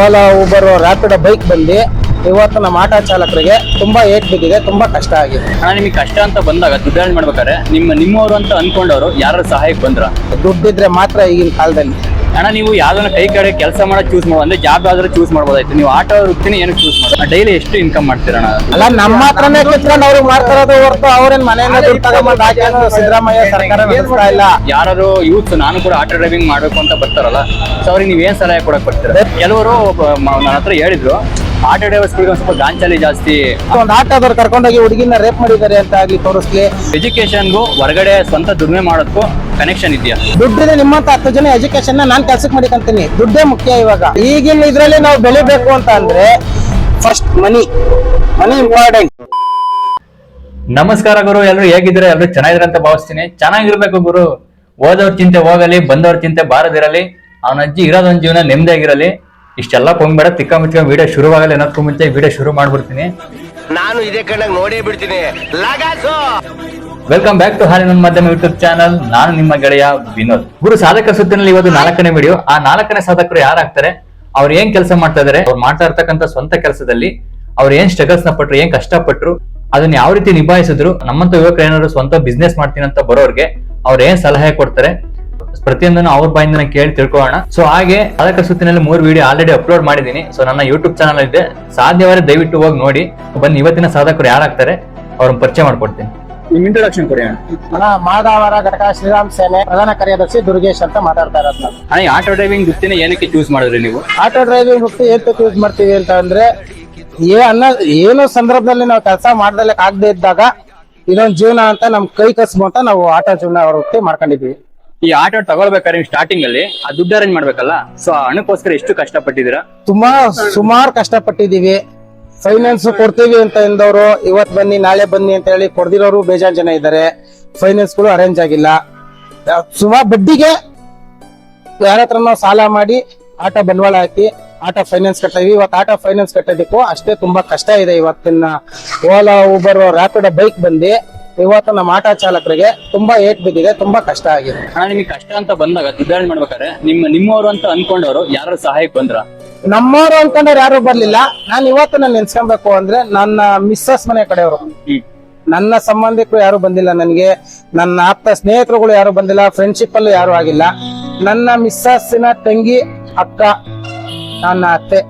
Ola Uber rapid bike ಬಂದು ಇವತ್ತು ನಮ್ಮ ಆಟೋ ಚಾಲಕರಿಗೆ ತುಂಬಾ ಏಟ್ ಬಿದ್ದಿದೆ ತುಂಬಾ ಕಷ್ಟ ಆಗಿದೆ. ಅಣ್ಣ ನಿಮಗೆ ಕಷ್ಟ ಅಂತ ಬಂದಾಗ ದುಡ್ಡು ಮಾಡ್ಬೇಕಾದ್ರೆ ನಿಮ್ಮ ನಿಮ್ಮವರು ಅಂತ ಅನ್ಕೊಂಡವರು ಯಾರು ಸಹಾಯಕ್ಕೆ ಬಂದ್ರ? ದುಡ್ಡಿದ್ರೆ ಮಾತ್ರ ಈಗಿನ ಕಾಲದಲ್ಲಿ. ಅಣ್ಣ ನೀವು ಯಾವ್ದನ್ನ ಕೈ ಕಡೆ ಕೆಲಸ ಮಾಡೋ ಚೂಸ್ ಮಾಡೋ ಅಂದ್ರೆ ಜಾಬ್ ಯಾವ್ದಾದ್ರು ಚೂಸ್ ಮಾಡ್ಬೋದಾಯ್ತು. ನೀವು ಆಟೋ ವೃತ್ತಿನ ಏನಕ್ಕೆ ಚೂಸ್ ಮಾಡಿ ಡೈಲಿ ಎಷ್ಟು ಇನ್ಕಮ್ ಮಾಡ್ತೀರಣ್ಣ ಅಲ್ಲ ನಮ್ಮ ಹತ್ರನೇ ಕೂತ್ಕೊಂಡು ಅವ್ರಿಗೆ ಮಾಡ್ತಾರದು ಹೊರತು ಅವ್ರೇನ್ ಮನೆಯಿಂದ ದುಡ್ಡು ತಗೊಂಬಂದು ಹಾಕ್ಯಾನು ಸಿದ್ದರಾಮಯ್ಯ ಸರ್ಕಾರ ನಡೆಸ್ತಾ ಇಲ್ಲ. ಯಾರು ಯೂತ್ ನಾನು ಕೂಡ ಆಟೋ ಡ್ರೈವಿಂಗ್ ಮಾಡ್ಬೇಕು ಅಂತ ಬರ್ತಾರಲ್ಲ. ಸೊ ಅವ್ರಿಗೆ ನೀವ್ ಏನ್ ಸಲಹೆ ಕೊಡಕ್ ಬರ್ತೀರ? ಕೆಲವರು ನನ್ನ ಹತ್ರ ಹೇಳಿದ್ರು. ಆಟೋ ಡ್ರೈವರ್ಸ್ಗಳಿಗೆ ಒಂದ್ ಸ್ವಲ್ಪ ಗಾಂಚಲಿ ಜಾಸ್ತಿ. ಒಂದು ಆಟೋದವ್ರು ಕರ್ಕೊಂಡೋಗಿ ಹುಡುಗಿನ ರೇಪ್ ಮಾಡಿದ್ದಾರೆ ಅಂತ ಆಗ್ಲಿ ತೋರಿಸ್ಲಿ. ಎಜುಕೇಶನ್ಗೂ ಹೊರಗಡೆ ಸ್ವಂತ ದುಡಿಮೆ ಮಾಡೋದಕ್ಕೂ ಕನೆಕ್ಷನ್ ಇದೆಯಾ? ದುಡ್ಡಿನ ನಿಮ್ಮಂತ ಹತ್ತು ಜನ ಎಜುಕೇಶನ್ ನಾನ್ ಕೆಲ್ಸಕ್ಕೆ ಮಾಡಿಕೊಂತೀನಿ. ದುಡ್ಡೇ ಮುಖ್ಯ ಇವಾಗ. ಈಗಿನ ಇದರಲ್ಲಿ ನಾವು ಬೆಳಿಬೇಕು ಅಂತ ಅಂದ್ರೆ ಫಸ್ಟ್ ಮನಿ ಮನಿ ಇಂಪಾರ್ಟೆಂಟ್ ನಮಸ್ಕಾರ ಗುರು ಎಲ್ಲರೂ ಹೇಗಿದ್ರೆ ಎಲ್ಲರೂ ಚೆನ್ನಾಗಿದ್ರೆ ಅಂತ ಭಾವಿಸ್ತೀನಿ. ಚೆನ್ನಾಗಿರ್ಬೇಕು ಗುರು. ಓದೋರ್ ಚಿಂತೆ ಹೋಗಲಿ ಬಂದವ್ರ ಚಿಂತೆ ಬಾರದಿರಲಿ. ಅವನ ಅಜ್ಜಿ ಇರೋದೊಂದು ಜೀವನ ನೆಮ್ಮದಿಯಾಗಿರಲಿ ಇಷ್ಟೆಲ್ಲ ಕೊಂಬೇಡ ತಿಕ್ಕ ಮಿಕ್ಕ ವಿಡಿಯೋ ಶುರುವಾಗಲ್ಲ ಏನಕ್ಕೂ ಮುಂಚೆ ವಿಡಿಯೋ ಶುರು ಮಾಡ್ಬಿಡ್ತೀನಿ. ನಾನು ಇದೇ ಕಣ್ಣಾಗ ನೋಡೇ ಬಿಡ್ತೀನಿ. ಲಗಾಸು! ವೆಲ್ಕಮ್ ಬ್ಯಾಕ್ ಟು ಹಾಲಿನ ಮಾಧ್ಯಮ ಯೂಟ್ಯೂಬ್ ಚಾನಲ್ ನಾನು ನಿಮ್ಮ ಗೆಳೆಯ ವಿನೋದ್. ಗುರು ಸಾಧಕ ಸುತ್ತಿನಲ್ಲಿ ಇವತ್ತು ನಾಲ್ಕನೇ ವಿಡಿಯೋ ಆ ನಾಲ್ಕನೇ ಸಾಧಕರು ಯಾರಾಗ್ತಾರೆ ಅವ್ರು ಏನ್ ಕೆಲಸ ಮಾಡ್ತಾ ಇದಾರೆ ಅವ್ರು ಮಾಡ್ತಾ ಇರ್ತಕ್ಕಂಥ ಸ್ವಂತ ಕೆಲಸದಲ್ಲಿ ಅವ್ರು ಏನ್ ಸ್ಟ್ರಗಲ್ಸ್ನ ಪಟ್ರು ಏನ್ ಕಷ್ಟಪಟ್ರು ಅದನ್ನ ಯಾವ ರೀತಿ ನಿಭಾಯಿಸಿದ್ರು ನಮ್ಮಂತ ಯುವಕರು ಏನಾದ್ರು ಸ್ವಂತ ಬಿಸ್ನೆಸ್ ಮಾಡ್ತೀನಿ ಅಂತ ಬರೋರ್ಗೆ ಅವ್ರು ಏನ್ ಸಲಹೆ ಕೊಡ್ತಾರೆ ಪ್ರತಿಯೊಂದನ್ನು ಅವ್ರ ಬಾಯಿಂದ ಕೇಳಿ ತಿಳ್ಕೊಳ್ಳೋಣ. ಸೊ ಹಾಗೆ ಅದಕ್ಕ ಸುತ್ತಿನಲ್ಲಿ ಮೂರು ವಿಡಿಯೋ ಆಲ್ರೆಡಿ ಅಪ್ಲೋಡ್ ಮಾಡಿದ್ದೀನಿ. ಸೊ ನನ್ನ ಯೂಟ್ಯೂಬ್ ಚಾನಲ್ ಇದೆ. ಸಾಧ್ಯವಾದ್ರೆ ದಯವಿಟ್ಟು ಹೋಗಿ ನೋಡಿ. ಬಂದು ಇವತ್ತಿನ ಸಾಧಕರು ಯಾರಾಗ್ತಾರೆ? ಅವ್ರನ್ನ ಪರಿಚಯ ಮಾಡ್ಕೊಡ್ತೀನಿ. ನಿಮ್ ಇಂಟ್ರೊಡಕ್ಷನ್ ಕೊಡಿ ಅಣ್ಣ. ಮಾದಾವರ ಘಟಕ ಶ್ರೀರಾಮ್ ಸೇನೆ ಪ್ರಧಾನ ಕಾರ್ಯದರ್ಶಿ ದುರ್ಗೇಶ್ ಅಂತ ಮಾತಾಡ್ತಾ ಇರೋದು ನಾನು ಅಣ್ಣ ಈ ಆಟೋ ಡ್ರೈವಿಂಗ್ ವೃತ್ತಿನ ಏನಕ್ಕೆ ಚೂಸ್ ಮಾಡಿದ್ರಿ ನೀವು? ಆಟೋ ಡ್ರೈವಿಂಗ್ ವೃತ್ತಿ ಏನ್ ಚೂಸ್ ಮಾಡ್ತೀವಿ ಅಂತ ಅಂದ್ರೆ ಏ ಅನ್ನ ಏನೋ ಸಂದರ್ಭದಲ್ಲಿ ನಾವು ಕೆಲಸ ಮಾಡ್ದಲಕ್ ಆಗದೆ ಇದ್ದಾಗ ಇನ್ನೊಂದ್ ಜೀವನ ಅಂತ ನಮ್ ಕೈ ಕಸ್ಬು ಅಂತ ನಾವು ಆಟೋ ಜೀವನ ವೃತ್ತಿ ಮಾಡ್ಕೊಂಡಿದ್ವಿ ಈ ಆಟೋ ತಗೊಳ್ಬೇಕಾದ್ರೆ ನೀವು ಸ್ಟಾರ್ಟಿಂಗ್ ಅಲ್ಲಿ ಆ ದುಡ್ಡು ಅರೇಂಜ್ ಮಾಡ್ಬೇಕಲ್ಲ? ಸೊ ಹಣಕ್ಕೋಸ್ಕರ ಎಷ್ಟು ಕಷ್ಟಪಟ್ಟಿದ್ದೀರಾ? ತುಂಬಾ ಸುಮಾರು ಕಷ್ಟಪಟ್ಟಿದ್ದೀವಿ. ಫೈನಾನ್ಸ್ ಕೊಡ್ತೀವಿ ಅಂತ ಎಂದವರು, ಇವತ್ ಬನ್ನಿ, ನಾಳೆ ಬನ್ನಿ ಅಂತ ಹೇಳಿ ಕೊಡ್ದಿರೋರು ಬೇಜಾನ್ ಜನ ಇದ್ದಾರೆ. ಫೈನಾನ್ಸ್ಗಳು ಅರೇಂಜ್ ಆಗಿಲ್ಲ. ಸುಮಾರು ಬಡ್ಡಿಗೆ ಯಾರ ಹತ್ರ ನಾವು ಸಾಲ ಮಾಡಿ ಆಟೋ ಬಂಡವಾಳ ಹಾಕಿ ಆಟೋ ಫೈನಾನ್ಸ್ ಕಟ್ಟಿದ್ವಿ ಇವತ್ತು ಆಟೋ ಫೈನಾನ್ಸ್ ಕಟ್ಟೋದಕ್ಕೂ ಅಷ್ಟೇ ತುಂಬಾ ಕಷ್ಟ ಇದೆ. ಇವತ್ತಿನ ಓಲಾ ಊಬರ್ ರ್ಯಾಪಿಡ್ ಬೈಕ್ ಬಂದು ಇವತ್ತು ನಮ್ಮ ಆಟೋ ಚಾಲಕರಿಗೆ ತುಂಬಾ ಏಟ್ ಬಿದ್ದಿದೆ ತುಂಬಾ ಕಷ್ಟ ಆಗಿದೆ. ಅಣ್ಣ ನಿಮಗೆ ಕಷ್ಟ ಅಂತ ಬಂದಾಗ ಸುಧಾರಣೆ ಮಾಡ್ಬೇಕಾದ್ರೆ ನಿಮ್ಮ ನಿಮ್ಮವರು ಅಂತ ಅನ್ಕೊಂಡವರು ಯಾರು ಸಹಾಯಕ್ಕೆ ಬಂದ್ರ? ನಮ್ಮವರು ಅನ್ಕೊಂಡ್ರೆ ಯಾರು ಬರ್ಲಿಲ್ಲ. ನಾನು ಇವತ್ತು ನಾನು ನೆನ್ಸ್ಕೊಬೇಕು ಅಂದ್ರೆ ನನ್ನ ಮಿಸ್ಸಸ್ ಮನೆ ಕಡೆಯವರು. ನನ್ನ ಸಂಬಂಧಿಕರು ಯಾರು ಬಂದಿಲ್ಲ ನನಗೆ. ನನ್ನ ಆಪ್ತ ಸ್ನೇಹಿತರುಗಳು ಯಾರು ಬಂದಿಲ್ಲ ಫ್ರೆಂಡ್ಶಿಪ್ ಅಲ್ಲೂ ಯಾರು ಆಗಿಲ್ಲ. ನನ್ನ ಮಿಸ್ಸಸ್ಸಿನ ತಂಗಿ ಅಕ್ಕ ನನ್ನ ಅತ್ತೆ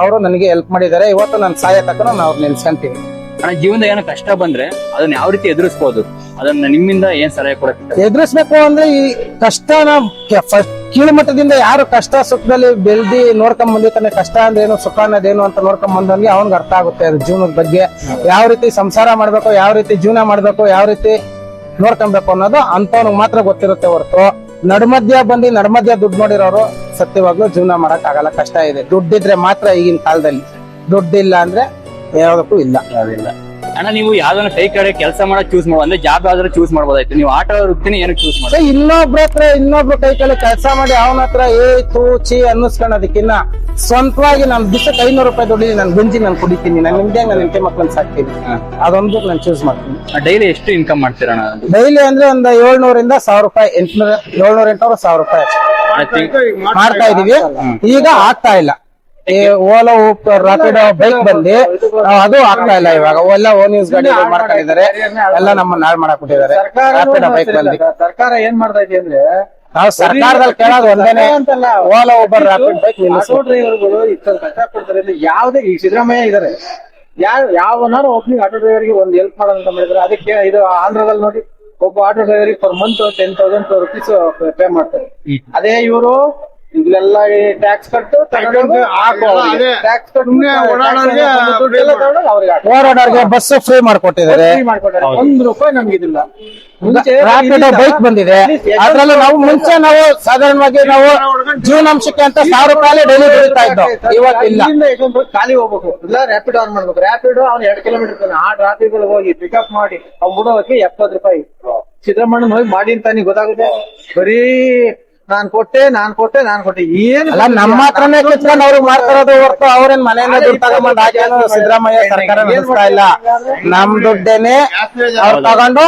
ಅವರು ನನಗೆ ಹೆಲ್ಪ್ ಮಾಡಿದ್ದಾರೆ. ಇವತ್ತು ನನ್ನ ಸಹಾಯ ತಕ್ಕ ನಾನು ಅವ್ರು ನೆನ್ಸ್ಕೊಂತೀನಿ ಅಣ್ಣ ಜೀವನದ ಏನೋ ಕಷ್ಟ ಬಂದ್ರೆ ಅದನ್ನ ಯಾವ ರೀತಿ ಎದುರಿಸಬಹುದು ಅದನ್ನ ನಿಮ್ಮಿಂದ ಏನ್ ಸಲಹೆ ಕೊಡಕ್ಕೆ ಎದುರಿಸ್ಬೇಕು ಅಂದ್ರೆ ಈ ಕಷ್ಟನ ಕೀಳುಮಟ್ಟದಿಂದ ಯಾರು ಕಷ್ಟ ಸುಖದಲ್ಲಿ ಬೆಳ್ದಿ ನೋಡ್ಕೊಂಡ್ ಬಂದಿರ್ತಾನೆ ಕಷ್ಟ ಅಂದ್ರೆ ಏನು, ಸುಖ ಅನ್ನೋದೇನು ಅಂತ ನೋಡ್ಕೊಂಡ್ ಬಂದಂಗೆ ಅವನ್ಗೆ ಅರ್ಥ ಆಗುತ್ತೆ ಅದು ಜೀವನದ ಬಗ್ಗೆ. ಯಾವ ರೀತಿ ಸಂಸಾರ ಮಾಡ್ಬೇಕು, ಯಾವ ರೀತಿ ಜೀವನ ಮಾಡ್ಬೇಕು, ಯಾವ ರೀತಿ ನೋಡ್ಕೊಬೇಕು ಅನ್ನೋದು ಅಂತವನಿಗೆ ಮಾತ್ರ ಗೊತ್ತಿರುತ್ತೆ ಹೊರತು. ನಡ್ಮಧ್ಯ ಬಂದು ನಡ್ಮಧ್ಯ ದುಡ್ಡು ನೋಡಿರೋರು ಸತ್ಯವಾಗ್ಲೂ ಜೀವನ ಮಾಡಕ್ ಆಗಲ್ಲ ಕಷ್ಟ ಇದೆ. ದುಡ್ಡಿದ್ರೆ ಮಾತ್ರ ಈಗಿನ ಕಾಲದಲ್ಲಿ. ದುಡ್ಡಿಲ್ಲ ಅಂದ್ರೆ ಯಾವ್ದಕ್ಕೂ ಇಲ್ಲ. ಅಣ್ಣ ನೀವು ಯಾವ್ದನ್ನ ಕೈ ಕಡೆ ಕೆಲಸ ಮಾಡೋ ಚೂಸ್ ಮಾಡೋ ಅಂದ್ರೆ ಜಾಬ್ ಯಾವ್ದಾದ್ರು ಚೂಸ್ ಮಾಡ್ಬೋದಾಯ್ತು. ನೀವು ಆಟೋ ವೃತ್ತಿನ ಏನಕ್ಕೆ ಚೂಸ್ ಮಾಡಿ ಇನ್ನೊಬ್ರ ಹತ್ರ ಇನ್ನೊಬ್ರು ಕೈ ಕಡೆ ಕೆಲಸ ಮಾಡಿ ಅವನ ಹತ್ರ ಏ ತೂ ಚಿ ಅನ್ನಿಸ್ಕೊಂಡದಕ್ಕಿನ್ನ ಸ್ವಂತವಾಗಿ ನಾನು ದಿವಸಕ್ಕೆ ಐನೂರು ರೂಪಾಯಿ ದುಡ್ಡಿ ನಾನು ಗುಂಜಿ ನಾನು ಕುಡಿತೀನಿ. ನಾನು ನಿಮ್ದೆ ನನ್ನ ಹೆಂಡತಿ ಮಕ್ಕಳನ್ನ ಸಾಕ್ತೀನಿ. ಅದೊಂದು ನಾನು ಚೂಸ್ ಮಾಡ್ತೀನಿ. ಡೈಲಿ ಎಷ್ಟು ಇನ್ಕಮ್ ಮಾಡ್ತೀರಣ್ಣ ಡೈಲಿ ಅಂದ್ರೆ ಒಂದು ಏಳ್ನೂರಿಂದ ಸಾವಿರ ರೂಪಾಯಿ ಎಂಟ್ನೂರ ಏಳ್ನೂರ ಎಂಟುನೂರ ಸಾವಿರ ರೂಪಾಯಿ. ಮಾಡ್ತಾ ಇದೀವಿ ಈಗ ಆಗ್ತಾ ಇಲ್ಲ. ಈ ಓಲೋ ರಾಪಿಡ್ ಬೈಕ್ ಬಂದು ಅದು ಆಗ್ತಾ ಇಲ್ಲ ಇವಾಗ. ಎಲ್ಲ ಓನ್ ಯೂಸ್ ಗಾಡಿ ಮಾಡ್ಕೊಂಡಿದ್ದಾರೆ. ಎಲ್ಲ ನಮ್ಮ ಹಾಳು ಮಾಡಕ್ ಬಿಟ್ಟಿದ್ದಾರೆ ರಾಪಿಡ್ ಬೈಕ್ ಬಂದು ಸರ್ಕಾರ ಏನ್ ಮಾಡ್ತಾ ಇದೆ ಅಂದ್ರೆ ನಾವು ಸರ್ಕಾರದಲ್ಲಿ ಕೇಳೋದು ಒಂದೇನೆ Ola Uber Rapid bike auto ಡ್ರೈವರ್ಗಳು ಇಷ್ಟೊಂದು ಕಷ್ಟ ಕೊಡ್ತಾರೆ ಅಂದ್ರೆ ಯಾವ್ದೇ ಈ ಸಿದ್ದರಾಮಯ್ಯ ಇದಾರೆ. ಯಾವ ಯಾವನಾರು ಒಬ್ಬನಿಗೆ ಆಟೋ ಡ್ರೈವರ್ಗೆ ಒಂದ್ ಹೆಲ್ಪ್ ಮಾಡೋದಂತ ಮಾಡಿದ್ರೆ ಅದಕ್ಕೆ ಇದು ಆಂಧ್ರದಲ್ಲಿ ನೋಡಿ ಒಬ್ಬ ಆಟೋ ಡ್ರೈವರ್ಗೆ per month ten thousand rupees pay ಮಾಡ್ತಾರೆ. ಅದೇ ಇವರು ಇಲ್ಲೆಲ್ಲ ಟ್ಯಾಕ್ಸ್ ಕಟ್ಟು ಓಡಾಡೋರ್ಗೆ. Bus free ಮಾಡ್ಕೊಟ್ಟಿದ್ದಾರೆ. ಒಂದ್ ರೂಪಾಯಿ ನಮ್ಗೆ ಇದಿಲ್ಲ ಮುಂಚೆ ರಾಪಿಡ್ ಬೈಕ್ ಬಂದಿದೆ. ಅದ್ರಲ್ಲೂ ನಾವು ಮುಂಚೆ ನಾವು ಸಾಧಾರಣವಾಗಿ ನಾವು ಜೀವನಾಂಶಕ್ಕೆ ಅಂತ ಸಾವಿರ ರೂಪಾಯಿ ಡೈಲಿ ದುಡಿತಾ ಇದ್ದೋ? ಇವಾಗ ಇಲ್ಲ. ಖಾಲಿ ಹೋಗ್ಬೇಕು. ಇಲ್ಲ ರ್ಯಾಪಿಡ್ ಆನ್ ಮಾಡ್ಬೇಕು. ರ್ಯಾಪಿಡ್ ಅವ್ನು ಎರಡ್ ಕಿಲೋಮೀಟರ್ ಆ ಟ್ರಾಫಿಕ್ ಹೋಗಿ ಪಿಕಪ್ ಮಾಡಿ ಅವ್ನು ಬಿಡೋಕೆ ಎಪ್ಪತ್ತು ರೂಪಾಯಿ ಸಿದ್ದರಾಮಣ್ಣನ ಹೋಗಿ ಮಾಡಿ ಅಂತ ನೀವು ಗೊತ್ತಾಗುತ್ತೆ? ಬರೀ ನಾನ್ ಕೊಟ್ಟೆ ನಾನ್ ಕೊಟ್ಟೆ ನಾನ್ ಕೊಟ್ಟೆ. ಏನ್ ಅಲ್ಲ ನಮ್ಮ ಹತ್ರನೇ ಕುತ್ಕೊಂಡು ಅವ್ರಿಗೆ ಮಾಡ್ತಾರೋದು ಹೊರತು ಅವ್ರೇನ್ ಮನೆಯಿಂದ ದುಡ್ಡು ತಗೊಂಡ್ ಸಿದ್ದರಾಮಯ್ಯ ಸರ್ಕಾರ ನಡೆಸ್ತಾ ಇಲ್ಲ. ನಮ್ ದುಡ್ಡೇನೆ ಅವ್ರು ತಗೊಂಡು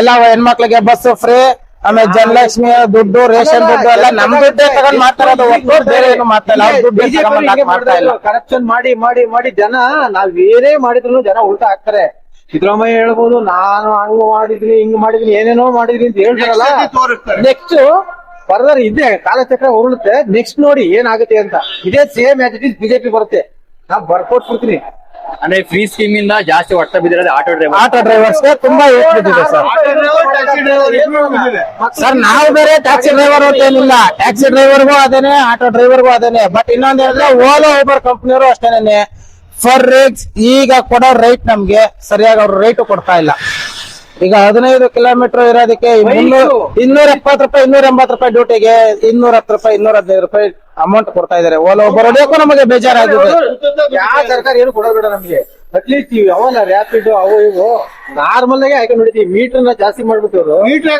ಎಲ್ಲ ಹೆಣ್ಮಕ್ಳಿಗೆ ಬಸ್ ಫ್ರೀ ಆಮೇಲೆ ಜನಲಕ್ಷ್ಮಿ ದುಡ್ಡು ರೇಷನ್ ದುಡ್ಡು ಎಲ್ಲ ನಮ್ ದುಡ್ಡೇ ತಗೊಂಡ್ ಮಾಡ್ತಾರದು ಹೊರತು ಬೇರೆ ಏನು ಮಾಡ್ತಾ ಇಲ್ಲ ಅವ್ರ ದುಡ್ಡು ತಗೊಂಡ್ ಹಾಕ್ ಮಾಡ್ತಾ ಇಲ್ಲ ಕರಪ್ಷನ್ ಮಾಡಿ ಮಾಡಿ ಮಾಡಿ ಜನ ನಾವ್ ಏನೇ ಮಾಡಿದ್ರು ಜನ ಉಲ್ಟಾ ಹಾಕ್ತಾರೆ. ಸಿದ್ದರಾಮಯ್ಯ ಹೇಳ್ಬೋದು ನಾನು ಹಂಗ್ ಮಾಡಿದ್ರಿ ಹಿಂಗ್ ಮಾಡಿದ್ರಿ ಏನೇನೋ ಮಾಡಿದ್ರಿ ಅಂತ ಹೇಳ್ತಾರಲ್ಲ. ನೆಕ್ಸ್ಟ್ ಫರ್ದರ್ ಇದೆ ಕಾಲಚಕ್ರ ಉರುಳುತ್ತೆ. ನೆಕ್ಸ್ಟ್ ನೋಡಿ ಏನಾಗುತ್ತೆ ಅಂತ. ಇದೇ ಸೇಮ್ ಆಟಿಟ್ಯೂಡ್ ಬಿಜೆಪಿ ಬರುತ್ತೆ. ನಾ ಬರ್ಕೊಟ್ಬಿಡ್ತೀನಿ ಅಂದ್ರೆ ಫ್ರೀ ಸ್ಕೀಮ್ ಇಂದ ಜಾಸ್ತಿ ಹೊಟ್ಟ ಬಿದ್ದಿರೋದು ಆಟೋ ಡ್ರೈವರ್ ಆಟೋ ಡ್ರೈವರ್ಸ್ ತುಂಬಾ ಏಟ್ ಬಿದ್ದಿದೆ ಸರ್. ಸರ್ ನಾವು ಬೇರೆ ಟ್ಯಾಕ್ಸಿ ಡ್ರೈವರ್ ಅಂತ ಏನಿಲ್ಲ. ಟ್ಯಾಕ್ಸಿ ಡ್ರೈವರ್ಗೂ ಅದೇನೆ ಆಟೋ ಡ್ರೈವರ್ಗೂ ಅದೇನೆ. ಬಟ್ ಇನ್ನೊಂದ್ ಹೇಳಿದ್ರೆ ಓಲೋ ಊಬರ್ ಕಂಪ್ನಿಯವರು ಅಷ್ಟೇನೆ. ಫರ್ ರೇಟ್ಸ್ ಈಗ ಕೊಡೋ ರೇಟ್ ನಮ್ಗೆ ಸರಿಯಾಗಿ ಅವ್ರು ರೇಟ್ ಕೊಡ್ತಾ ಇಲ್ಲ. ಈಗ ಹದಿನೈದು ಕಿಲೋಮೀಟರ್ ಇರೋದಕ್ಕೆ ಇನ್ನೂರ ಎಪ್ಪತ್ತು ರೂಪಾಯಿ ಇನ್ನೂರ ಎಂಬತ್ತು ರೂಪಾಯಿ ಡ್ಯೂಟಿಗೆ ಇನ್ನೂರ ಹತ್ತು ರೂಪಾಯಿ ಇನ್ನೂರ ಹದಿನೈದು ರೂಪಾಯಿ ಅಮೌಂಟ್ ಕೊಡ್ತಾ ಇದಾರೆ ಓಲೋ ಬರೋದಕ್ಕೂ ನಮಗೆ ಬೇಜಾರಾಗಿದೆ ಯಾವ ಸರ್ಕಾರ ಏನು ಕೊಡೋದ್ ನಮ್ಗೆ. ಅಟ್ಲೀಸ್ಟ್ ಇವ್ ಯಾವ ರ್ಯಾಪಿಡ್ ಅವು ಇವು. ನಾರ್ಮಲ್ ಆಗಿ ಹಾಕೊಂಡು ಹೊಡಿತೀವಿ. ಮೀಟರ್ನ ಜಾಸ್ತಿ ಮಾಡ್ಬಿಟ್ಟು ಇವ್ರು. ಮೀಟರ್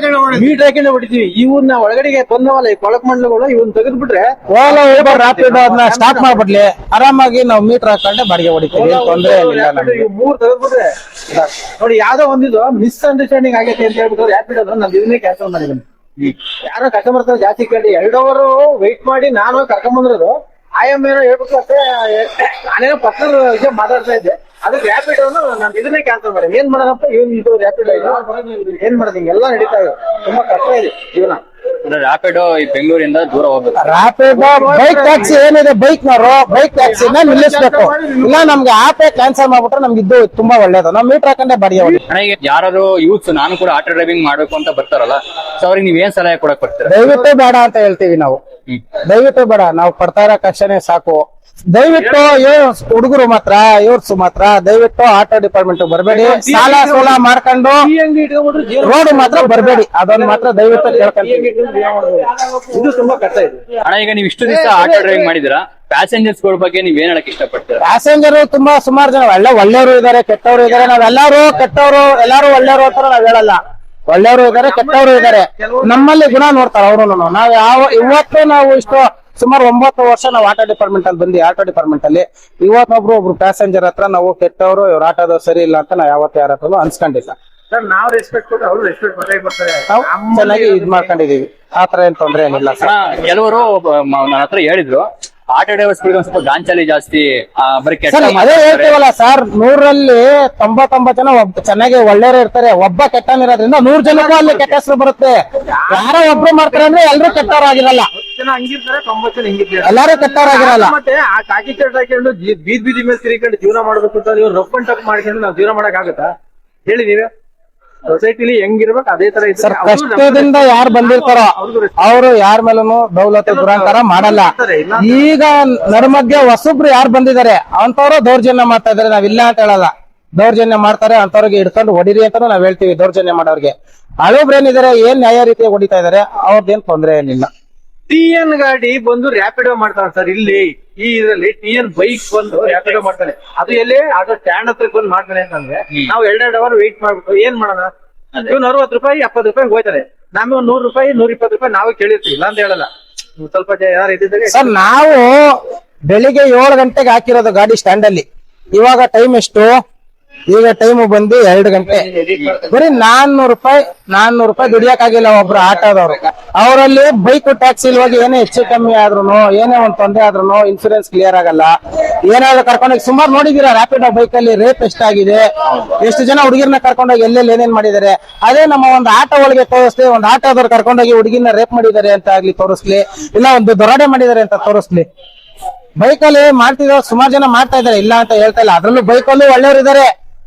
ಹಾಕೊಂಡು ಹೊಡಿತೀವಿ. ಇವನ್ನ ಒಳಗಡೆಗೆ ಬಂದವಲ್ಲ ಈ ಕೊಳಕ್ ಮಂಡಲಗಳು ಇವನ್ ತೆಗೆದ್ಬಿಟ್ರೆ ಓಲೋ ಊಬರ್ ರಾಪಿಡ್ ಅದನ್ನ ಸ್ಟಾಪ್ ಮಾಡ್ಬಿಡ್ಲಿ ಆರಾಮಾಗಿ ನಾವು ಮೀಟರ್ ಹಾಕೊಂಡೆ ಬಾಡಿಗೆ ಹೊಡಿತೀವಿ. ತೊಂದ್ರೆ ಇಲ್ಲ ನಮ್ಗೆ. ಮೂರ್ ತೆಗೆದ್ಬಿಟ್ರೆ ನೋಡಿ ಯಾವ್ದೋ ಒಂದಿದು ಮಿಸ್ ಅಂಡರ್ಸ್ಟ್ಯಾಂಡಿಂಗ್ ಆಗೈತೆ ಅಂತ ಹೇಳ್ಬಿಟ್ಟು ರ್ಯಾಪಿಡ್ ಅದು ನಾನು ಇದನ್ನೇ ಕ್ಯಾನ್ಸಲ್ ಮಾಡಿದ್ದೀನಿ ಯಾರೋ ಕಸ್ಟಮರ್ ಹತ್ರ ಜಾಸ್ತಿ ಕೇಳಿ ಎರಡು ಅವರು ವೆಯ್ಟ್ ಮಾಡಿ ನಾನು ಕರ್ಕೊಂಡ್ ಬಂದಿರೋದು. ಆಯಮ್ ಏನೋ ಹೇಳ್ಬಿಟ್ಟು ಅಂತ ನಾನೇನೋ ಪರ್ಸನಲ್ ವಿಷಯ ಮಾತಾಡ್ತಾ ಇದ್ದೆ. ಅದಕ್ಕೆ ರ್ಯಾಪಿಡ್ ನಾನು ಇದನ್ನೇ ಕ್ಯಾನ್ಸಲ್ ಮಾಡಿ ಏನ್ ಮಾಡೋಣಪ್ಪ ಇವನ್ ಇದು ರ್ಯಾಪಿಡ್ ಏನ್ ಮಾಡೋದು ಹಿಂಗೆಲ್ಲ ನಡೀತಾ ಇದೆ. ತುಂಬಾ ಕಷ್ಟ ಇದೆ ಜೀವನ. ರ್ಯಾಪಿಡೋ ಈ ಬೆಂಗಳೂರಿಂದ ದೂರ ಹೋಗ್ಬೇಕು. ರಾಪಿಡ್ ಬೈಕ್ ಟ್ಯಾಕ್ಸಿ ಏನಿದೆ? ಬೈಕ್ ನವರು ಬೈಕ್ ಟ್ಯಾಕ್ಸಿನ ನಿಲ್ಲಿಸ್ಬೇಕು. ಇಲ್ಲ ನಮ್ಗೆ ಆಪೇ ಕ್ಯಾನ್ಸಲ್ ಮಾಡ್ಬಿಟ್ರೆ ನಮ್ಗೆ ಇದು ತುಂಬಾ ಒಳ್ಳೇದು. ನಾವು ಮೀಟರ್ ಹಾಕೊಂಡೆ ಬಾಡಿಗೆ ಈಗ ಯಾರಾದ್ರು ಯೂತ್ಸ್ ನಾನು ಕೂಡ ಆಟೋ ಡ್ರೈವಿಂಗ್ ಮಾಡ್ಬೇಕು ಅಂತ ಬರ್ತಾರಲ್ಲ ಸೊ ಅವ್ರಿಗೆ ನೀವ್ ಏನ್ ಸಲಹೆ ಕೊಡಕ್ ಬರ್ತೀರಾ? ದಯವಿಟ್ಟು ಬೇಡ ಅಂತ ಹೇಳ್ತೀವಿ ನಾವು. ದಯವಿಟ್ಟು ಬೇಡ. ನಾವು ಪಡ್ತಾ ಇರೋ ಕಷ್ಟನೇ ಸಾಕು. ದಯವಿಟ್ಟು ಹುಡುಗರು ಮಾತ್ರ ಇವ್ರ ಮಾತ್ರ ದಯವಿಟ್ಟು ಆಟೋ ಡಿಪಾರ್ಟ್ಮೆಂಟ್ ಬರಬೇಡಿ. ಸಾಲ ಸೋಲ ಮಾಡ್ಕೊಂಡು ರೋಡ್ ಮಾತ್ರ ಬರಬೇಡಿ. ಅದನ್ನ ಮಾತ್ರ ದಯವಿಟ್ಟು ಅಣ್ಣ ಈಗ ನೀವು ಇಷ್ಟು ದಿವಸ ಆಟೋ ಡ್ರೈವಿಂಗ್ ಮಾಡಿದಿರಾ ಪ್ಯಾಸೆಂಜರ್ಸ್ಗಳ ಬಗ್ಗೆ ನೀವ್ ಏನ್ ಹೇಳಕ್ ಇಷ್ಟಪಡ್ತೀರಾ? ಪ್ಯಾಸೆಂಜರ್ ತುಂಬಾ ಸುಮಾರು ಜನ ಎಲ್ಲ ಒಳ್ಳೆಯವರು ಇದಾರೆ ಕೆಟ್ಟವರು ಇದಾರೆ. ನಾವೆಲ್ಲರೂ ಕೆಟ್ಟವರು ಎಲ್ಲಾರು ಒಳ್ಳೆಯವರು ಅಂತ ನಾವ್ ಹೇಳಲ್ಲ. ಒಳ್ಳೆಯವರು ಇದಾರೆ ಕೆಟ್ಟವರು ಇದಾರೆ. ನಮ್ಮಲ್ಲಿ ಗುಣ ನೋಡ್ತಾರ ಅವರು ನಾವ್ ಯಾವ ಇವತ್ತು ನಾವು ಇಷ್ಟು ಸುಮಾರು ಒಂಬತ್ತು ವರ್ಷ ನಾವು ಆಟೋ ಡಿಪಾರ್ಟ್ಮೆಂಟ್ ಅಲ್ಲಿ ಬಂದಿ ಆಟೋ ಡಿಪಾರ್ಟ್ಮೆಂಟ್ ಅಲ್ಲಿ ಇವತ್ತೊಬ್ರು ಒಬ್ರು ಪ್ಯಾಸೆಂಜರ್ ಹತ್ರ ನಾವು ಕೆಟ್ಟವರು ಇವ್ರ ಆಟೋದ ಸರಿ ಇಲ್ಲ ಅಂತ ನಾವು ಯಾವತ್ತ ಯಾರ ಹತ್ರ ಅನ್ಸ್ಕೊಂಡಿಲ್ಲ. ಸರ್ ನಾವು ರೆಸ್ಪೆಕ್ಟ್ ಕೊಟ್ಟು ಅವರು ರೆಸ್ಪೆಕ್ಟ್ ಕೊಟ್ಟೇ ಬರ್ತಾರೆ ನಾವು ಚೆನ್ನಾಗಿ ಇದ್ ಮಾಡ್ಕೊಂಡಿದೀವಿ. ಆತರ ಏನ್ ತೊಂದ್ರೆ ಏನಿಲ್ಲ ಸರ್. ಕೆಲವರು ನನ್ನ ಹತ್ರ ಹೇಳಿದ್ರು. ಆಟೋ ಡ್ರೈವರ್ಸ್ ಗಳಿಗೆ ಸ್ವಲ್ಪ ಗಾಂಚಲಿ ಜಾಸ್ತಿ. ಆ, ಬರೀ ಕೆಟ್ಟ ಸರ್ ಅದೇ ಮಾತಾಡ್ತಾರೆ. ಹೇಳ್ತೀವಲ್ಲ ಸರ್ ನೂರಲ್ಲಿ ತೊಂಬತ್ತೊಂಬತ್ತು ಜನ ಒಬ್ಬ ಚೆನ್ನಾಗಿ ಒಳ್ಳೆಯವರು ಇರ್ತಾರೆ ಒಬ್ಬ ಕೆಟ್ಟನಿರೋದ್ರಿಂದ ನೂರ್ ಜನಕ್ಕೂ ಅಲ್ಲಿ ಕೆಟ್ಟ ಹೆಸರು ಬರುತ್ತೆ. ಯಾರೋ ಒಬ್ರು ಮಾಡ್ತಾರೆ ಅಂದ್ರೆ ಎಲ್ಲರೂ ಕೆಟ್ಟವರಾಗಿರಲ್ಲ. ಜನ ಹಂಗಿರ್ತಾರೆ ತೊಂಬತ್ತು ಜನ ಹಿಂಗಿರ್ತಾರೆ. ಎಲ್ಲಾರು ಕೆಟ್ಟವರಾಗಿರಲ್ಲ. ಮತ್ತೆ ಆ ಕಾಕಿ ಚಟ್ ಹಾಕೊಂಡು ಬೀದ್ ಬೀದಿ ಮೇಲೆ ತಿರ್ಕೊಂಡು ಜೀವನ ಮಾಡ್ಬೇಕು ಅಂತ ನೀವು ರಫ್ ಅಂಡ್ ಟಫ್ ಮಾಡ್ಕೊಂಡು ನಾವು ಜೀವನ ಮಾಡಕ್ ಆಗುತ್ತಾ ಹೇಳಿ ನೀವೇ. ಸೊಸೈಟಿಲಿ ಹೆಂಗಿರ್ಬೇಕು ಅದೇ ತರ ಸರ್ ಕಷ್ಟದಿಂದ ಯಾರು ಬಂದಿರ್ತಾರೋ ಅವರು ಯಾರ ಮೇಲೂ ದೌಲತ್ ದುರಾಂಕಾರ ಮಾಡಲ್ಲ. ಈಗ ನರ್ಮಧ್ಯ ಹೊಸಬ್ರು ಯಾರು ಬಂದಿದ್ದಾರೆ ಅಂತವ್ರು ದೌರ್ಜನ್ಯ ಮಾಡ್ತಾ ಇದಾರೆ ನಾವಿಲ್ಲ ಅಂತ ಹೇಳಲ್ಲ. ದೌರ್ಜನ್ಯ ಮಾಡ್ತಾರೆ ಅಂತವ್ರಿಗೆ ಹಿಡ್ಕೊಂಡು ಹೊಡಿರಿ ಅಂತ ನಾವ್ ಹೇಳ್ತೀವಿ ದೌರ್ಜನ್ಯ ಮಾಡೋರ್ಗೆ. ಏನಿದಾರೆ ಏನ್ ನ್ಯಾಯ ರೀತಿ ಹೊಡಿತಾ ಇದಾರೆ ಅವ್ರದ್ದೇನ್ ತೊಂದ್ರೆ ಏನಿಲ್ಲ. ಟಿ ಎನ್ ಗಾಡಿ ಬಂದು ರ್ಯಾಪಿಡೋ ಮಾಡ್ತಾನೆ ಸರ್ ಇಲ್ಲಿ. ಈ ಇದರಲ್ಲಿ ಟಿ ಎನ್ ಬೈಕ್ ಬಂದು ರ್ಯಾಪಿಡೋ ಮಾಡ್ತಾನೆ. ಅದು ಎಲ್ಲಿ? ಆಟೋ ಸ್ಟ್ಯಾಂಡ್ ಹತ್ರ ಬಂದು ಮಾಡ್ತಾನೆ ಅಂತಂದ್ರೆ ನಾವು ಎರಡೆರಡು ಅವರ್ ವೆಯ್ಟ್ ಮಾಡ್ಬಿಟ್ಟು ಏನ್ ಮಾಡೋಣ? ಇವ್ನು ಅರವತ್ತು ರೂಪಾಯಿ ಎಪ್ಪತ್ ರೂಪಾಯಿ ಹೋಯ್ತಾರೆ ನಮಗೆ ಒಂದ್ ನೂರು ರೂಪಾಯಿ ನೂರ ಇಪ್ಪತ್ತು ರೂಪಾಯಿ ನಾವೇ ಕೇಳಿರ್ತೀವಿ ಇಲ್ಲ ಅಂತ ಹೇಳಲ್ಲ. ಸ್ವಲ್ಪ ಯಾರು ಇದ್ದಿದ್ದಾಗ ಸರ್ ನಾವು ಬೆಳಿಗ್ಗೆ ಏಳು ಗಂಟೆಗೆ ಹಾಕಿರೋದು ಗಾಡಿ ಸ್ಟ್ಯಾಂಡ್ ಅಲ್ಲಿ. ಇವಾಗ ಟೈಮ್ ಎಷ್ಟು? ಈಗ ಟೈಮ್ ಬಂದು ಎರಡು ಗಂಟೆ. ಬರೀ ನಾನ್ನೂರು ರೂಪಾಯಿ ನಾನ್ನೂರು ರೂಪಾಯಿ ದುಡಿಯಕ್ಕಾಗಿಲ್ಲ ಒಬ್ರು ಆಟೋದವ್ರು. ಅವರಲ್ಲಿ ಬೈಕ್ ಟ್ಯಾಕ್ಸಿ ಹೋಗಿ ಏನೇ ಹೆಚ್ಚು ಕಮ್ಮಿ ಆದ್ರೂ ಏನೇ ಒಂದ್ ತೊಂದರೆ ಆದ್ರೂ ಇನ್ಸೂರೆನ್ಸ್ ಕ್ಲಿಯರ್ ಆಗಲ್ಲ. ಏನಾದ್ರು ಕರ್ಕೊಂಡೋಗಿ ಸುಮಾರು ನೋಡಿದಿರಾ ರಾಪಿಡ್ ಬೈಕ್ ಅಲ್ಲಿ ರೇಪ್ ಎಷ್ಟಾಗಿದೆ? ಎಷ್ಟು ಜನ ಹುಡುಗಿರ್ನ ಕರ್ಕೊಂಡೋಗಿ ಎಲ್ಲೆಲ್ಲಿ ಏನೇನ್ ಮಾಡಿದ್ದಾರೆ? ಅದೇ ನಮ್ಮ ಒಂದು ಆಟೋ ಒಳಗೆ ತೋರಿಸ್ಲಿ ಒಂದು ಆಟೋದವ್ರು ಕರ್ಕೊಂಡೋಗಿ ಹುಡುಗಿನ ರೇಪ್ ಮಾಡಿದ್ದಾರೆ ಅಂತ ಆಗ್ಲಿ ತೋರಿಸ್ಲಿ, ಇಲ್ಲ ಒಂದು ದೊರಡೆ ಮಾಡಿದ್ದಾರೆ ಅಂತ ತೋರಿಸ್ಲಿ. ಬೈಕಲ್ಲಿ ಮಾಡ್ತಿರೋ ಸುಮಾರು ಜನ ಮಾಡ್ತಾ ಇದಾರೆ ಇಲ್ಲ ಅಂತ ಹೇಳ್ತಾ ಇಲ್ಲ. ಅದ್ರಲ್ಲೂ ಬೈಕಲ್ಲೂ ಒಳ್ಳೆಯವರು ಇದಾರೆ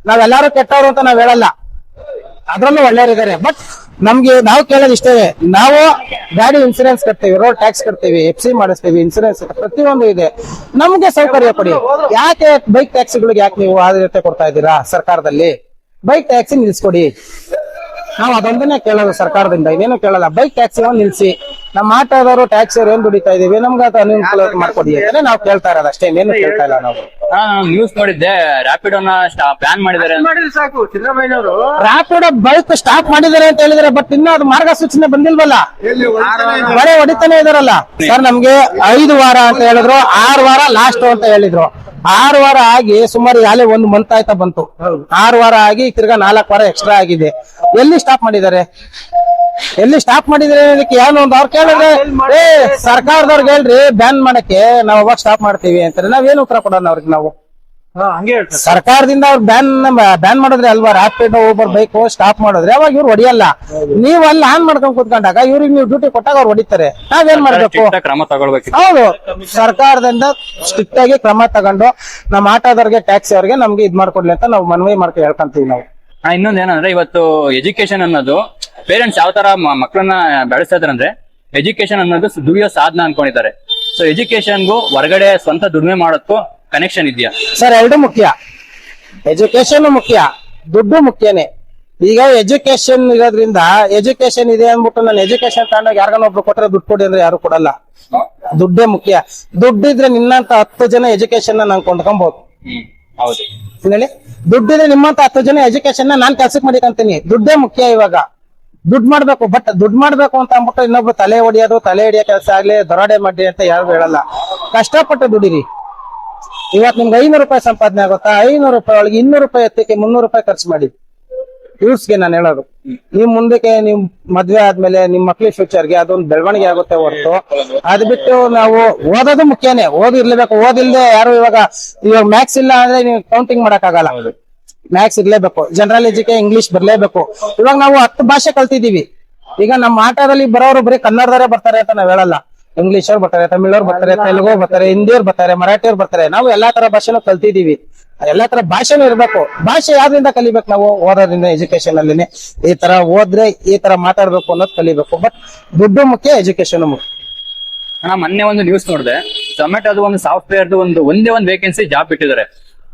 ನಾವೆಲ್ಲರೂ ಕೆಟ್ಟವರು ಅಂತ ನಾವ್ ಹೇಳಲ್ಲ. ಅದ್ರಲ್ಲೂ ಒಳ್ಳೆಯವರಿದ್ದಾರೆ. ಬಟ್ ನಮ್ಗೆ ನಾವು ಕೇಳೋದು ಇಷ್ಟೇ, ನಾವು ಗಾಡಿ ಇನ್ಸೂರೆನ್ಸ್ ಕಟ್ತೀವಿ ರೋಡ್ ಟ್ಯಾಕ್ಸ್ ಕಟ್ತೀವಿ ಎಫ್ ಸಿ ಮಾಡಿಸ್ತೀವಿ ಇನ್ಸೂರೆನ್ಸ್ ಪ್ರತಿಯೊಂದು ಇದೆ. ನಮ್ಗೆ ಸೌಕರ್ಯ ಕೊಡಿ. ಯಾಕೆ ಬೈಕ್ ಟ್ಯಾಕ್ಸಿಗಳಿಗೆ ಯಾಕೆ ನೀವು ಆದ್ಯತೆ ಕೊಡ್ತಾ ಇದ್ದೀರಾ ಸರ್ಕಾರದಲ್ಲಿ? ಬೈಕ್ ಟ್ಯಾಕ್ಸಿ ನಿಲ್ಸ್ಕೊಡಿ. ನಾವು ಅದೊಂದನ್ನೇ ಕೇಳೋದು ಸರ್ಕಾರದಿಂದ ಇದೇನು ಕೇಳಲ್ಲ. ಬೈಕ್ ಟ್ಯಾಕ್ಸಿ ಒಂದು ನಿಲ್ಸಿ. ನಮ್ಮ ಆಟೋದವರು ಟ್ಯಾಕ್ಸಿ ಅವ್ರು ಏನ್ ದುಡಿತಾ ಇದೀವಿ? ನಮ್ಗೆ ಅದು ಅನುಕೂಲ ಮಾಡ್ಕೊಡಿ ಅಂತ. ನಾವು ಕೇಳ್ತಾ ಇರೋದು ಅಷ್ಟೇ ಇನ್ನೇನು ಕೇಳ್ತಾ ಇಲ್ಲ ನಾವು. ನ್ಯೂಸ್ ನೋಡಿದ್ದೆ. ರ್ಯಾಪಿಡೋನ ಬ್ಯಾನ್ ಮಾಡಿದ್ದಾರೆ ಸಾಕು ಸಿದ್ದರಾಮಯ್ಯನವರು ರಾಪಿಡ್ ಬೈಕ್ ಸ್ಟಾಪ್ ಮಾಡಿದ್ದಾರೆ ಅಂತ ಹೇಳಿದ್ರೆ ಬಟ್ ಇನ್ನೂ ಅದು ಮಾರ್ಗಸೂಚನೆ ಬಂದಿಲ್ವಲ್ಲ? ಬರೇ ಹೊಡಿತಾನೆ ಇದಾರಲ್ಲ ಸರ್ ನಮ್ಗೆ ಐದು ವಾರ ಅಂತ ಹೇಳಿದ್ರು ಆರು ವಾರ ಲಾಸ್ಟ್ ಅಂತ ಹೇಳಿದ್ರು. ಆರು ವಾರ ಆಗಿ ಸುಮಾರು ಯಾಲೆ ಒಂದು ಮಂತ್ ಆಯ್ತಾ ಬಂತು. ಆರು ವಾರ ಆಗಿ ತಿರ್ಗಾ ನಾಲ್ಕು ವಾರ ಎಕ್ಸ್ಟ್ರಾ ಆಗಿದೆ. ಎಲ್ಲಿ ಸ್ಟಾಪ್ ಮಾಡಿದ್ದಾರೆ? ಎಲ್ಲಿ ಸ್ಟಾಪ್ ಮಾಡಿದ್ರೆ ಏನು ಒಂದು ಅವ್ರು ಕೇಳಿದ್ರೆ ಏ ಸರ್ಕಾರದವ್ರಿಗೆ ಹೇಳ್ರಿ ಬ್ಯಾನ್ ಮಾಡಕ್ಕೆ ನಾವ್ ಅವಾಗ ಸ್ಟಾಪ್ ಮಾಡ್ತೀವಿ ಅಂತಾರೆ. ನಾವೇನು ಉತ್ತರ ಕೊಡೋಣ ಅವ್ರಿಗೆ ನಾವು? ಸರ್ಕಾರದಿಂದ ಅವ್ರು ಬ್ಯಾನ್ ಬ್ಯಾನ್ ಮಾಡಿದ್ರೆ ಅಲ್ವಾ? ರಾಪಿಡ್ ಓಬರ್ ಬೈಕ್ ಸ್ಟಾಪ್ ಮಾಡಿದ್ರೆ ಅವಾಗ ಇವ್ರು ಹೊಡಿಯಲ್ಲ. ನೀವು ಅಲ್ಲಿ ಆನ್ ಮಾಡ್ಕೊಂಡ್ ಕುತ್ಕೊಂಡಾಗ ಇವ್ರಿಗೆ ನೀವು ಡ್ಯೂಟಿ ಕೊಟ್ಟಾಗ ಅವ್ರು ಹೊಡಿತಾರೆ. ನಾವೇನ್ ಮಾಡ್ಬೇಕು? ಸ್ಟ್ರಿಕ್ಟ್ ಆಗಿ ಕ್ರಮ ತಗೊಳ್ಬೇಕು ಹೌದು. ಸರ್ಕಾರದಿಂದ ಸ್ಟ್ರಿಕ್ಟ್ ಆಗಿ ಕ್ರಮ ತಗೊಂಡು ನಮ್ಮ ಆಟೋದವ್ರಿಗೆ ಟ್ಯಾಕ್ಸಿ ಅವ್ರಿಗೆ ನಮ್ಗೆ ಇದ್ ಮಾಡ್ಕೊಡ್ಲಿ ಅಂತ ನಾವು ಮನವಿ ಮಾಡ್ಕೊಂಡು ಹೇಳ್ಕೊಂತೀವಿ ನಾವು. ಆ, ಇನ್ನೊಂದ್ ಏನಂದ್ರೆ ಇವತ್ತು ಎಜುಕೇಶನ್ ಅನ್ನೋದು ಪೇರೆಂಟ್ಸ್ ಯಾವ ತರ ಮಕ್ಕಳನ್ನ ಬೆಳೆಸ್ತಾ ಇದಾರೆ ಅಂದ್ರೆ ಎಜುಕೇಶನ್ ಅನ್ನೋದು ದುಡಿಯೋ ಸಾಧನ ಅನ್ಕೊಂಡಿದ್ದಾರೆ. ಸೊ ಎಜುಕೇಶನ್ಗೂ ಹೊರಗಡೆ ಸ್ವಂತ ದುಡಿಮೆ ಮಾಡೋದಕ್ಕೂ ಕನೆಕ್ಷನ್ ಇದೆಯಾ? ಸರ್ ಎರಡು ಮುಖ್ಯ. ಎಜುಕೇಶನ್ ಮುಖ್ಯ ದುಡ್ಡು ಮುಖ್ಯನೇ. ಈಗ ಎಜುಕೇಶನ್ ಇರೋದ್ರಿಂದ ಎಜುಕೇಶನ್ ಇದೆ ಅಂದ್ಬಿಟ್ಟು ನಾನು ಎಜುಕೇಶನ್ ತಗೊಂಡಾಗ ಯಾರಿಗಾನ ಒಬ್ರು ಕೊಟ್ಟರೆ ದುಡ್ಡು ಕೊಡಿ ಅಂದ್ರೆ ಯಾರು ಕೊಡಲ್ಲ. ದುಡ್ಡೇ ಮುಖ್ಯ. ದುಡ್ಡಿದ್ರೆ ನಿನ್ನಂತ ಹತ್ತು ಜನ ಎಜುಕೇಶನ್ ನಾನ್ ಕೊಂಡ್ಕೊಬಹುದು ಹೇಳಿ? ದುಡ್ಡಿದ್ರೆ ನಿಮ್ಮಂತ ಹತ್ತು ಜನ ಎಜುಕೇಶನ್ ನಾನ್ ಕೆಲ್ಸಕ್ಕೆ ಮಾಡಿಕಂತೀನಿ. ದುಡ್ಡೇ ಮುಖ್ಯ ಇವಾಗ. ದುಡ್ಡು ಮಾಡ್ಬೇಕು ಬಟ್ ದುಡ್ಡು ಮಾಡ್ಬೇಕು ಅಂತ ಅಂದ್ಬಿಟ್ಟು ಇನ್ನೊಬ್ರು ತಲೆ ಹೊಡಿಯೋದು ತಲೆ ಹಿಡಿಯೋ ಕೆಲಸ ಆಗ್ಲಿ ದೊರಾಡೆ ಮಾಡಿ ಅಂತ ಯಾರು ಹೇಳಲ್ಲ. ಕಷ್ಟಪಟ್ಟು ದುಡಿರಿ. ಇವತ್ತು ನಿಮ್ಗೆ ಐನೂರು ರೂಪಾಯಿ ಸಂಪಾದನೆ ಆಗುತ್ತಾ? ಐನೂರು ರೂಪಾಯಿ ಒಳಗೆ ಇನ್ನೂರು ರೂಪಾಯಿ ಎತ್ತಕ್ಕೆ ಮುನ್ನೂರು ರೂಪಾಯಿ ಖರ್ಚು ಮಾಡಿ ಯೂತ್ಸ್ಗೆ ನಾನು ಹೇಳೋದು. ನಿಮ್ ಮುಂದಕ್ಕೆ ನಿಮ್ ಮದ್ವೆ ಆದ್ಮೇಲೆ ನಿಮ್ ಮಕ್ಳ ಫ್ಯೂಚರ್ಗೆ ಅದೊಂದು ಬೆಳವಣಿಗೆ ಆಗುತ್ತೆ ಹೊರತು. ಅದ್ ಬಿಟ್ಟು ನಾವು ಓದೋದು ಮುಖ್ಯನೇ. ಓದಿರ್ಲೇಬೇಕು ಓದಿಲ್ದೆ ಯಾರು ಇವಾಗ ಇವಾಗ ಮ್ಯಾಥ್ಸ್ ಇಲ್ಲ ಅಂದ್ರೆ ನೀವು ಕೌಂಟಿಂಗ್ ಮಾಡಕ್ ಆಗಲ್ಲ ಮ್ಯಾಥ್ಸ್ ಇರ್ಲೇಬೇಕು ಜನರಲ್ ಎಜುಕೇ ಇಂಗ್ಲಿಷ್ ಬರ್ಲೇಬೇಕು. ಇವಾಗ ನಾವು ಹತ್ತು ಭಾಷೆ ಕಲ್ತಿದೀವಿ ಈಗ ನಮ್ಮ ಆಟದಲ್ಲಿ ಬರೋರು ಬರೀ ಕನ್ನಡದವರೇ ಬರ್ತಾರೆ ಅಂತ ನಾವ್ ಹೇಳಲ್ಲ. ಇಂಗ್ಲಿಷ್ ಅವ್ರು ಬರ್ತಾರೆ ತಮಿಳವ್ರು ಬರ್ತಾರೆ ತೆಲುಗು ಬರ್ತಾರೆ ಹಿಂದಿಯವ್ರು ಬರ್ತಾರೆ ಮರಾಠಿಯವ್ರು ಬರ್ತಾರೆ. ನಾವು ಎಲ್ಲಾ ತರ ಭಾಷೆನೂ ಕಲ್ತಿದೀವಿ. ಎಲ್ಲಾ ತರ ಭಾಷೆನೂ ಇರ್ಬೇಕು. ಭಾಷೆ ಯಾವ್ದ್ರಿಂದ ಕಲಿಬೇಕು ನಾವು ಓದೋದ್ರಿಂದ ಎಜುಕೇಶನ್ ಅಲ್ಲಿ ಈ ತರ ಓದ್ರೆ ಈ ತರ ಮಾತಾಡ್ಬೇಕು ಅನ್ನೋದು ಕಲಿಬೇಕು. ಬಟ್ ದುಡ್ಡು ಮುಖ್ಯ ಎಜುಕೇಶನ್ ಮುಖ್ಯ. ಅಣ್ಣ ಮೊನ್ನೆ ಒಂದು ನ್ಯೂಸ್ ನೋಡಿದೆ. ಅದು ಒಂದು ಸಾಫ್ಟ್ವೇರ್ ಒಂದು ಒಂದೇ ಒಂದು ವೇಕೆನ್ಸಿ ಜಾಬ್ ಬಿಟ್ಟಿದ್ದಾರೆ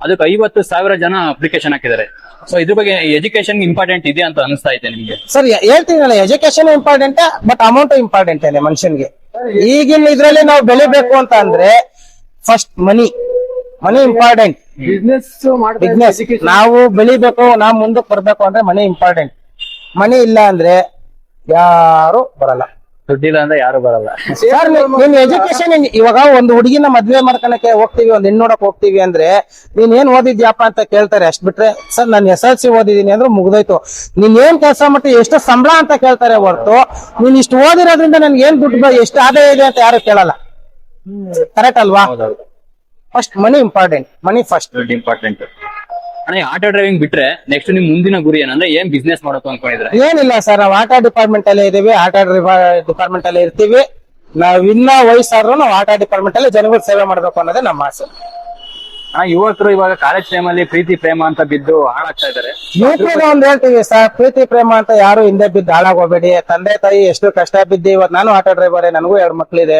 ಅದಕ್ಕೆ ಐವತ್ತು ಸಾವಿರ ಜನ ಅಪ್ಲಿಕೇಶನ್ ಹಾಕಿದ್ದಾರೆ. ಸೊ ಇದ್ರ ಬಗ್ಗೆ ಎಜುಕೇಶನ್ ಇಂಪಾರ್ಟೆಂಟ್ ಇದೆ ಅಂತ ಅನಿಸ್ತಾ ಇದೆ ನಿಮಗೆ? Sir ಹೇಳ್ತೀನಲ್ಲ education important but amount important ಇದೆ ಮನುಷ್ಯನ್ಗೆ. ಈಗಿನ ಇದ್ರಲ್ಲಿ ನಾವು ಬೆಳಿಬೇಕು ಅಂತ ಅಂದ್ರೆ first money money important business business ನಾವು ಬೆಳಿಬೇಕು ನಾವು ಮುಂದಕ್ಕೆ ಬರ್ಬೇಕು ಅಂದ್ರೆ ಮನಿ ಇಂಪಾರ್ಟೆಂಟ್ ಮನಿ ಇಲ್ಲ ಅಂದ್ರೆ ಯಾರು ಬರಲ್ಲ. ದುಡ್ಡಿಲ್ಲ ಅಂದ್ರೆ ಯಾರು ಬರಲ್ಲ. ಸರ್ ನಿಮ್ ಎಜುಕೇಶನ್ ಇವಾಗ ಒಂದು ಹುಡುಗಿನ ಮದ್ವೆ ಮಾಡ್ಕೊಳಕ್ಕೆ ಹೋಗ್ತೀವಿ ಒಂದ್ ಹೆಣ್ಣು ನೋಡಕ್ ಹೋಗ್ತೀವಿ ಅಂದ್ರೆ ನೀನ್ ಏನ್ ಓದಿದ್ಯಾಪ ಅಂತ ಕೇಳ್ತಾರೆ ಅಷ್ಟ್ ಬಿಟ್ರೆ ಸರ್ ನಾನು ಎಸ್ ಎಲ್ ಸಿ ಓದಿದೀನಿ ಅಂದ್ರೆ ಮುಗ್ದೋಯ್ತು. ನೀನ್ ಏನ್ ಕೆಲಸ ಮಾಡ್ತೀವಿ ಎಷ್ಟು ಸಂಬಳ ಅಂತ ಕೇಳ್ತಾರೆ ಹೊರತು ನೀನ್ ಇಷ್ಟು ಓದಿರೋದ್ರಿಂದ ನನ್ಗೆ ಏನ್ ದುಡ್ಡು ಎಷ್ಟು ಆದಾಯ ಇದೆ ಅಂತ ಯಾರು ಕೇಳಲ್ಲ. ಕರೆಕ್ಟ್ ಅಲ್ವಾ? First money important money first ದುಡ್ಡು ಇಂಪಾರ್ಟೆಂಟ್ ಅಣ್ಣ ಆಟೋ ಡ್ರೈವಿಂಗ್ ಬಿಟ್ರೆ ನೆಕ್ಸ್ಟ್ ನಿಮ್ ಮುಂದಿನ ಗುರಿ ಏನಂದ್ರೆ ಏನ್ ಬಿಸ್ನೆಸ್ ಮಾಡೋದು ಅನ್ಕೊಂಡಿದ್ರೆ ಏನಿಲ್ಲ ಸರ್ ನಾವು ಆಟೋ ಡಿಪಾರ್ಟ್ಮೆಂಟ್ ಅಲ್ಲೇ ಇದೀವಿ ಆಟೋ ಡಿಪಾರ್ಟ್ಮೆಂಟ್ ಅಲ್ಲೇ ಇರ್ತೀವಿ. ನಾವ್ ಇನ್ನ ವಯಸ್ಸಾದ್ರು ನಾವು ಆಟೋ ಡಿಪಾರ್ಟ್ಮೆಂಟ್ ಅಲ್ಲಿ ಜನಗಳ ಸೇವೆ ಮಾಡ್ಬೇಕು ಅನ್ನೋದೇ ನಮ್ಮ ಆಸೆ. ಅಣ್ಣ ಯುವಕರು ಇವಾಗ ಕಾಲೇಜ್ ಅಲ್ಲಿ ಪ್ರೀತಿ ಪ್ರೇಮ ಅಂತ ಬಿದ್ದು ಹಾಳಾಗ್ತಾ ಇದಾರೆ ಯುವಕರಿಗೆ ಒಂದ್ ಹೇಳ್ತೀವಿ ಸರ್ ಪ್ರೀತಿ ಪ್ರೇಮ ಅಂತ ಯಾರು ಹಿಂದೆ ಬಿದ್ದು ಹಾಳಾಗೋಗ್ಬೇಡಿ ತಂದೆ ತಾಯಿ ಎಷ್ಟು ಕಷ್ಟ ಬಿದ್ದಿ ಇವತ್ತು ನಾನು ಆಟೋ ಡ್ರೈವರ್ ನನಗೂ ಎರಡು ಮಕ್ಳಿದೆ.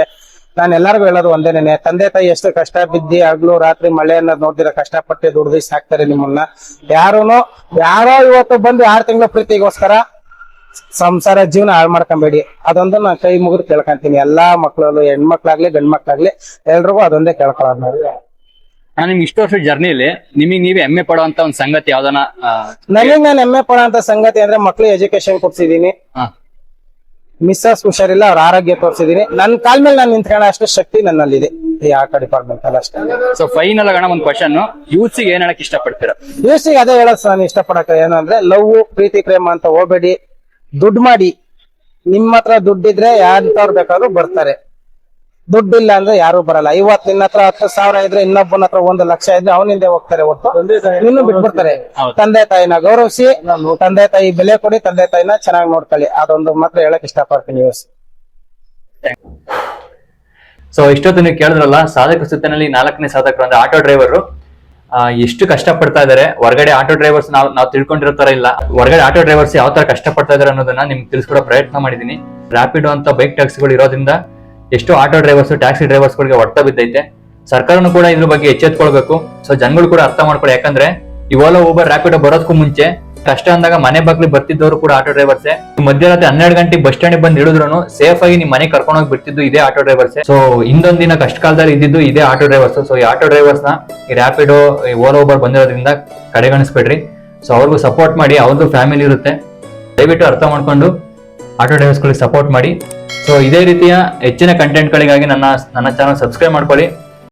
ನಾನು ಎಲ್ಲರಿಗೂ ಹೇಳೋದು ಒಂದೇನೆ ತಂದೆ ತಾಯಿ ಎಷ್ಟು ಕಷ್ಟ ಬಿದ್ದಿ ಆಗಲೂ ರಾತ್ರಿ ಮಳೆ ಅನ್ನೋದು ನೋಡ್ದಿರ ಕಷ್ಟಪಟ್ಟು ದುಡ್ದು ಸಾಕ್ತಾರೆ ನಿಮ್ಮನ್ನ. ಯಾರುನು ಯಾರೋ ಇವತ್ತು ಬಂದು ಆರು ತಿಂಗಳ ಪ್ರೀತಿಗೋಸ್ಕರ ಸಂಸಾರ ಜೀವನ ಹಾಳು ಮಾಡ್ಕೊಂಬೇಡಿ. ಅದೊಂದು ನಾನು ಕೈ ಮುಗಿದು ಕೇಳ್ಕೊಂತೀನಿ. ಎಲ್ಲಾ ಮಕ್ಳಲ್ಲೂ ಹೆಣ್ಮಕ್ಳಾಗ್ಲಿ ಗಂಡ್ ಮಕ್ಳಾಗ್ಲಿ ಎಲ್ರಿಗೂ ಅದೊಂದೇ ಕೇಳ್ಕೊಳ್ಳೋದು ನಾವು. ನಾನು ನಿಮ್ಗೆ ಇಷ್ಟು ವರ್ಷ ಜರ್ನಿಲಿ ನಿಮಗೆ ನೀವೇ ಹೆಮ್ಮೆ ಪಡುವಂತ ಒಂದು ಸಂಗತಿ ಯಾವ್ದನ ನನಗೆ ನಾನು ಹೆಮ್ಮೆ ಪಡೋಂತ ಸಂಗತಿ ಅಂದ್ರೆ ಮಕ್ಳು ಎಜುಕೇಶನ್ ಕೊಡ್ಸಿದೀನಿ. ಮಿಸ್ಸಸ್ ಹುಷಾರಿಲ್ಲ ಅವ್ರ ಆರೋಗ್ಯ ತೋರಿಸಿದೀನಿ. ನನ್ನ ಕಾಲ್ ಮೇಲೆ ನಾನು ನಿಂತ್ಕೊಳ್ಳೋ ಅಷ್ಟು ಶಕ್ತಿ ನನ್ನಲ್ಲಿದೆ. ಈ ಆಟ ಡಿಪಾರ್ಟ್ಮೆಂಟ್ ಅಲ್ಲಿ ಅಷ್ಟೇ. ಸೊ ಫೈನಲ್ ಅಣ್ಣ ಒಂದು ಕ್ವಶನ್ ಯೂತ್ಸ್ ಏನ್ ಹೇಳಕ್ ಇಷ್ಟಪಡ್ತೀರಾ? ಯೂಸಿಗೆ ಅದೇ ಹೇಳೋದು ನಾನು ಇಷ್ಟಪಡಕ್ಕೆ ಏನು ಅಂದ್ರೆ ಲವ್ ಪ್ರೀತಿ ಪ್ರೇಮ ಅಂತ ಹೋಗ್ಬೇಡಿ. ದುಡ್ಡು ಮಾಡಿ. ನಿಮ್ಮ ಹತ್ರ ದುಡ್ಡಿದ್ರೆ ಯಾರಂತವ್ರು ಬೇಕಾದ್ರೂ ಬರ್ತಾರೆ. ದುಡ್ಡಿಲ್ಲ ಅಂದ್ರೆ ಯಾರು ಬರಲ್ಲ. ಇವತ್ತು ನಿನ್ನ ಹತ್ರ ಹತ್ತು ಸಾವಿರ ಇದ್ರೆ ಇನ್ನೊಬ್ಬನ ಹತ್ರ ಒಂದು ಲಕ್ಷ ಇದ್ರೆ ಅವನಿಂದ ಹೋಗ್ತಾರೆ ಹೊತ್ತು ನಿನ್ನೂ ಬಿಟ್ಬಿಡ್ತಾರೆ. ತಂದೆ ತಾಯಿನ ಗೌರವಿಸಿ ತಂದೆ ತಾಯಿ ಬೆಲೆ ಕೊಡಿ ತಂದೆ ತಾಯಿನ ಚೆನ್ನಾಗಿ ನೋಡ್ಕೊಳ್ಳಿ. ಅದೊಂದು ಮಾತ್ರ ಹೇಳಕ್ ಇಷ್ಟಪಡ್ತೀನಿ ಸೊ ಇಷ್ಟೊತ್ತು ನೀವು ಕೇಳಿದ್ರಲ್ಲ ಸಾಧಕ ಸುತ್ತಿನಲ್ಲಿ ನಾಲ್ಕನೇ ಸಾಧಕರು ಅಂದ್ರೆ ಆಟೋ ಡ್ರೈವರ್ ಎಷ್ಟು ಕಷ್ಟ ಪಡ್ತಾ ಇದಾರೆ ಹೊರಗಡೆ ಆಟೋ ಡ್ರೈವರ್ಸ್ ನಾವು ನಾವು ತಿಳ್ಕೊಂಡಿರೋ ತರ ಇಲ್ಲ. ಹೊರಗಡೆ ಆಟೋ ಡ್ರೈವರ್ಸ್ ಯಾವ ತರ ಕಷ್ಟ ಪಡ್ತಾ ಇದಾರೆ ಅನ್ನೋದನ್ನ ನಿಮ್ಗೆ ತಿಳಿಸ್ಕೊಡೋ ಪ್ರಯತ್ನ ಮಾಡಿದೀನಿ ರಾಪಿಡ್ ಅಂತ ಬೈಕ್ ಟ್ಯಾಕ್ಸಿಗಳು ಇರೋದ್ರಿಂದ ಎಷ್ಟೋ ಆಟೋ ಡ್ರೈವರ್ಸ್, ಟ್ಯಾಕ್ಸಿ ಡ್ರೈವರ್ಸ್ಗಳಿಗೆ ಹೊಡ್ತಾ ಬಿದ್ದೈತೆ. ಸರ್ಕಾರನು ಕೂಡ ಇದ್ರ ಬಗ್ಗೆ ಎಚ್ಚೆತ್ಕೊಳ್ಬೇಕು. ಸೊ ಜನಗಳು ಕೂಡ ಅರ್ಥ ಮಾಡ್ಕೊಳ್ಳಿ ಯಾಕಂದ್ರೆ, ಈ ಓಲಾ ರ್ಯಾಪಿಡೋ ಬರೋದಕ್ಕೂ ಮುಂಚೆ ಕಷ್ಟ ಅಂದಾಗ ಮನೆ ಬಾಗ್ಲಿ ಬರ್ತಿದ್ದವರು ಕೂಡ ಆಟೋ ಡ್ರೈವರ್ಸ್. ಮಧ್ಯರಾತ್ರಿ ಹನ್ನೆರಡು ಗಂಟೆ ಬಸ್ ಸ್ಟ್ಯಾಂಡ್ ಬಂದು ಇಳಿದ್ರು ಸೇಫ್ ಆಗಿ ನಿಮ್ ಮನೆ ಕರ್ಕೊಂಡು ಹೋಗಿ ಬಿಡ್ತಿದ್ದು ಇದೇ ಆಟೋ ಡ್ರೈವರ್ಸ್. ಸೊ ಹಿಂದೊಂದಿನ ಕಷ್ಟ ಕಾಲದಲ್ಲಿ ಇದ್ದಿದ್ದು ಇದೇ ಆಟೋ ಡ್ರೈವರ್ಸ್. ಸೊ ಈ ಆಟೋ ಡ್ರೈವರ್ಸ್ನ ಈ ರ್ಯಾಪಿಡೋ ಈ ಓಲಾ ಬಂದಿರೋದ್ರಿಂದ ಕಡೆಗಣಿಸ್ಬೇಡ್ರಿ. ಸೊ ಅವ್ರಿಗೂ ಸಪೋರ್ಟ್ ಮಾಡಿ ಅವ್ರದ್ದು ಫ್ಯಾಮಿಲಿ ಇರುತ್ತೆ. ದಯವಿಟ್ಟು ಅರ್ಥ ಮಾಡ್ಕೊಂಡು ಆಟೋ ಡ್ರೈವರ್ಸ್ಗಳಿಗೆ ಸಪೋರ್ಟ್ ಮಾಡಿ. ಸೊ ಇದೇ ರೀತಿಯ ಹೆಚ್ಚಿನ ಕಂಟೆಂಟ್ಗಳಿಗಾಗಿ ನನ್ನ ನನ್ನ ಚಾನಲ್ ಸಬ್ಸ್ಕ್ರೈಬ್ ಮಾಡ್ಕೊಳ್ಳಿ.